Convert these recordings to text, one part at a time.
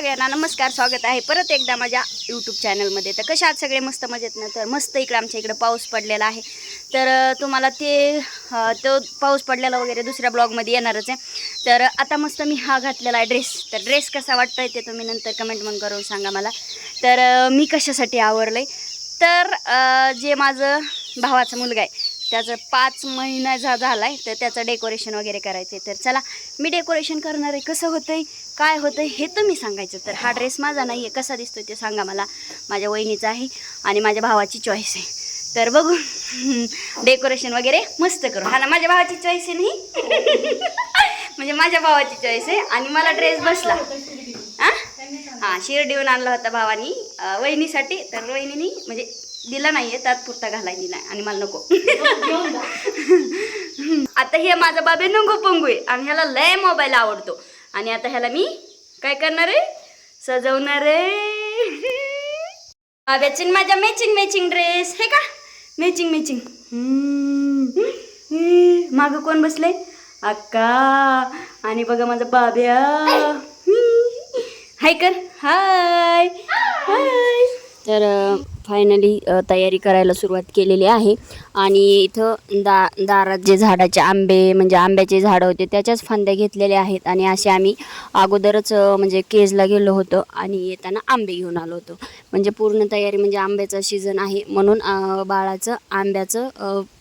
सगळ्यांना नमस्कार स्वागत आहे परत एकदा माझ्या यूट्यूब चॅनलमध्ये तर कशा आहात सगळे? मस्त मजेत ना? तर मस्त इकडे आमच्या इकडं पाऊस पडलेला आहे. तर तुम्हाला ते तो पाऊस पडलेला वगैरे दुसऱ्या ब्लॉगमध्ये येणारच आहे. तर आता मस्त मी हा घातलेला आहे ड्रेस तर ड्रेस कसा वाटतोय ते तुम्ही नंतर कमेंट म्हणून करून सांगा मला. तर मी कशासाठी आवरलं आहे तर जे माझं भावाचा मुलगा आहे त्याचं पाच महिना झा झाला आहे तर त्याचं डेकोरेशन वगैरे करायचं आहे तर चला मी डेकोरेशन करणार आहे. कसं होतं आहे काय होतं आहे हे तुम्ही सांगायचं. तर हा ड्रेस माझा नाही आहे कसा दिसतो ते सांगा मला. माझ्या वहिनीचा आहे आणि माझ्या भावाची चॉईस आहे. तर बघू. डेकोरेशन वगैरे मस्त करू. हा ना माझ्या भावाची चॉईस आहे नाही? म्हणजे माझ्या भावाची चॉईस आहे आणि मला ड्रेस बसला. हां हां शिर्डीहून आणला होता भावानी वहिनीसाठी. तर वहिनीनी म्हणजे दिला नाहीये तात्पुरता घालाय दिला आणि मला नको. आता हे माझा बाबे नंगो पंगू आहे आणि ह्याला लय मोबाईल आवडतो. आणि आता ह्याला मी काय करणार आहे? सजवणार आहे. बाब्याची माझ्या मॅचिंग मॅचिंग ड्रेस हे का? मॅचिंग मॅचिंग माग कोण बसले अक्का. आणि बघा माझा बाब्या हाय कर. हाय. हाय. तर फायनली तयारी करायला सुरुवात केलेली आहे. आणि इथं दा दारात जे झाडाचे आंबे म्हणजे आंब्याचे झाडं होते त्याच्याच फांद्या घेतलेल्या आहेत. आणि असे आम्ही अगोदरच म्हणजे केजला गेलो होतो आणि येताना आंबे घेऊन आलो होतो. म्हणजे पूर्ण तयारी म्हणजे आंब्याचा सीझन आहे. म्हणून बाळाचं आंब्याचं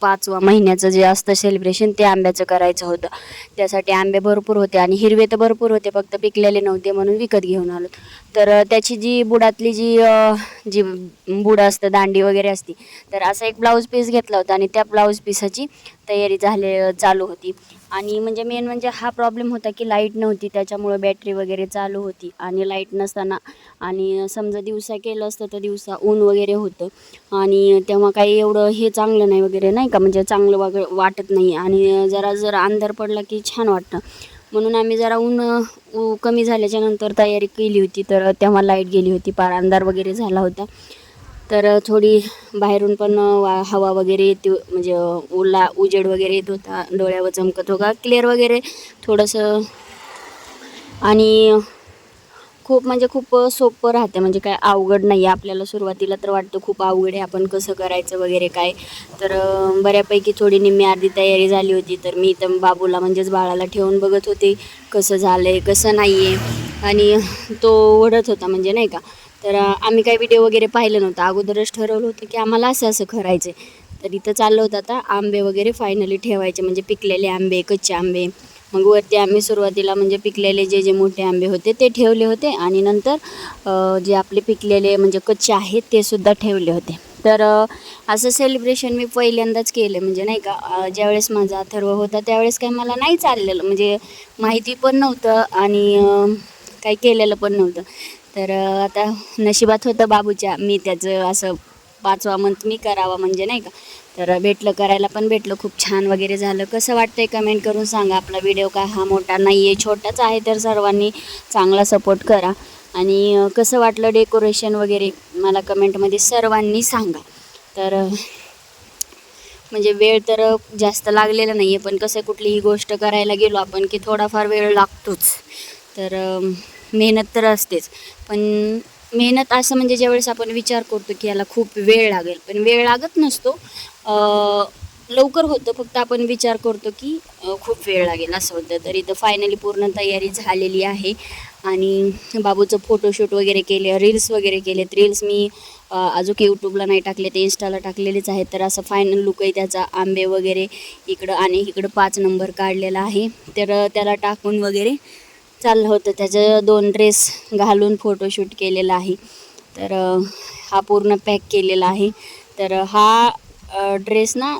पाचवा महिन्याचं जे असतं सेलिब्रेशन ते आंब्याचं करायचं होतं. त्यासाठी आंबे भरपूर होते आणि हिरवे तर भरपूर होते फक्त पिकलेले नव्हते म्हणून विकत घेऊन आलो. तर त्याची जी बुडातली जी जी बुड असतं दांडी वगैरे असती. तर असा एक ब्लाऊज पीस घेतला होता आणि त्या ब्लाऊज पीसाची तयारी झाले चालू होती. आणि म्हणजे मेन म्हणजे हा प्रॉब्लेम होता की लाइट नव्हती त्याच्यामुळं बॅटरी वगैरे चालू होती. आणि लाइट नसताना आणि समजा दिवसा केलं असतं तर दिवसा ऊन वगैरे होतं. आणि तेव्हा काही एवढं हे चांगलं नाही वगैरे नाही का? म्हणजे चांगलं वग वाटत नाही. आणि जरा जर अंधार पडला की छान वाटतं. म्हणून आम्ही जरा ऊन ऊ कमी झाल्याच्यानंतर तयारी केली होती. तर तेव्हा लाइट गेली होती. पार अंधार वगैरे झाला होता. तर थोडी बाहेरून पण वा हवा वगैरे येते म्हणजे ओला उजेड वगैरे येत होता डोळ्यावर चमकत होता क्लिअर वगैरे थोडंसं. आणि खूप म्हणजे खूप सोपं राहते म्हणजे काय अवघड नाही आहे. आपल्याला सुरुवातीला तर वाटतं खूप अवघड आहे आपण कसं करायचं वगैरे काय. तर बऱ्यापैकी थोडी निम्मी अर्धी तयारी झाली होती तर मी तर बाबूला म्हणजेच बाळाला ठेवून बघत होते कसं झालं आहे कसं नाही आहे आणि तो ओढत होता म्हणजे नाही का तर आम्ही काही व्हिडिओ वगैरे पाहिलं नव्हतं. अगोदरच ठरवलं होतं की आम्हाला असं असं करायचं तर इथं चाललं होतं आता. आंबे वगैरे फायनली ठेवायचे. म्हणजे पिकलेले आंबे कच्चे आंबे. मग वरती आम्ही सुरुवातीला म्हणजे पिकलेले जे जे मोठे आंबे होते ते ठेवले होते. आणि नंतर जे आपले पिकलेले म्हणजे कच्चे आहेत ते सुद्धा ठेवले होते. तर असं सेलिब्रेशन मी पहिल्यांदाच केलं. म्हणजे नाही का ज्यावेळेस माझा अथर्व होता त्यावेळेस काही मला नाही चाललेलं. म्हणजे माहिती पण नव्हतं आणि काही केलेलं पण नव्हतं. तर आता नशिबात होतं बाबूच्या. मी त्याचं असं पाचवा मंथ मी करावा म्हणजे नाही का? तर भेटलं करायला पण भेटलं. खूप छान वगैरे झालं. कसं वाटतंय कमेंट करून सांगा. आपला व्हिडिओ काय? हा मोठा नाही आहे छोटाच आहे तर सर्वांनी चांगला सपोर्ट करा. आणि कसं वाटलं डेकोरेशन वगैरे? मला कमेंटमध्ये सर्वांनी सांगा. तर म्हणजे वेळ तर जास्त लागलेला नाही आहे पण कसं कुठलीही गोष्ट करायला गेलो आपण की थोडाफार वेळ लागतोच. तर मेहनत तर असतेच. पण मेहनत असं म्हणजे ज्यावेळेस आपण विचार करतो की याला खूप वेळ लागेल पण वेळ लागत नसतो. लवकर होतं फक्त आपण विचार करतो की खूप वेळ लागेल असं होतं. तर इथं फायनली पूर्ण तयारी झालेली आहे. आणि बाबूचं फोटोशूट वगैरे केले रील्स वगैरे केलेत रील्स मी अं, अजून यूट्यूबला नाही टाकले ते इन्स्टाला टाकलेलेच आहेत. तर असं फायनल लुक आहे त्याचा आंबे वगैरे इकडं आणि इकडं पाच नंबर काढलेला आहे. तर त्याला टाकून वगैरे चाललं होतं. त्याचं दोन ड्रेस घालून फोटोशूट केलेला आहे. तर हा पूर्ण पॅक केलेला आहे. तर हा ड्रेस ना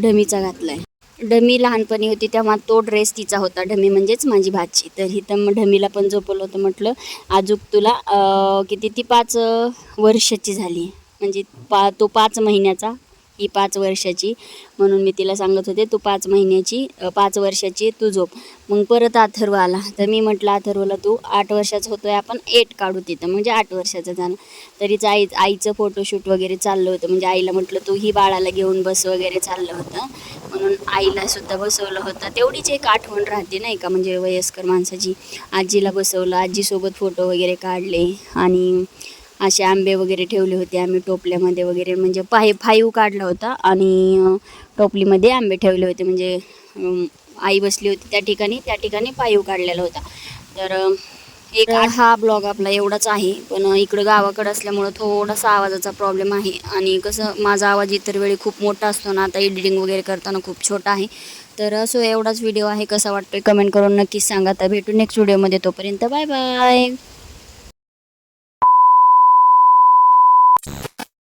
ढमीचा घातला आहे ढमी लहानपणी होती तेव्हा तो ड्रेस तिचा होता. ढमी म्हणजेच माझी भाची. तर इथं मग ढमीला पण झोपवलं होतं म्हटलं आजूक तुला किती ती पाच वर्षाची झाली म्हणजे पा तो पाच महिन्याचा ही पाच वर्षाची. म्हणून मी तिला सांगत होते तू पाच महिन्याची पाच वर्षाची तू झोप. मग परत अथर्व आला. तर मी म्हटलं अथर्वला तू आठ वर्षाचा होतोय आपण एट काढू तिथं. म्हणजे आठ वर्षाचं झालं. तरीच आई आईचं फोटोशूट वगैरे चाललं होतं. म्हणजे आईला म्हटलं तू ही बाळाला घेऊन बस वगैरे चाललं होतं. म्हणून आईला सुद्धा बसवलं होतं. तेवढीच एक आठवण राहते नाही का? म्हणजे वयस्कर माणसाची. आजीला बसवलं आजीसोबत फोटो वगैरे काढले आणि असे आंबे वगैरे ठेवले होते आम्ही टोपल्यामध्ये वगैरे. म्हणजे पाय फाईव काढला होता आणि टोपलीमध्ये आंबे ठेवले होते. म्हणजे आई बसली होती त्या ठिकाणी त्या ठिकाणी पाईव काढलेला होता. तर एक हा ब्लॉग आपला एवढाच आहे. पण इकडं गावाकडं असल्यामुळं थोडासा आवाजाचा प्रॉब्लेम आहे. आणि कसं माझा आवाज इतर वेळी खूप मोठा असतो ना आता एडिटिंग वगैरे करताना खूप छोटा आहे. तर असो एवढाच व्हिडिओ आहे. कसा वाटतोय कमेंट करून नक्कीच सांगा. तर भेटू नेक्स्ट व्हिडिओमध्ये तोपर्यंत बाय बाय.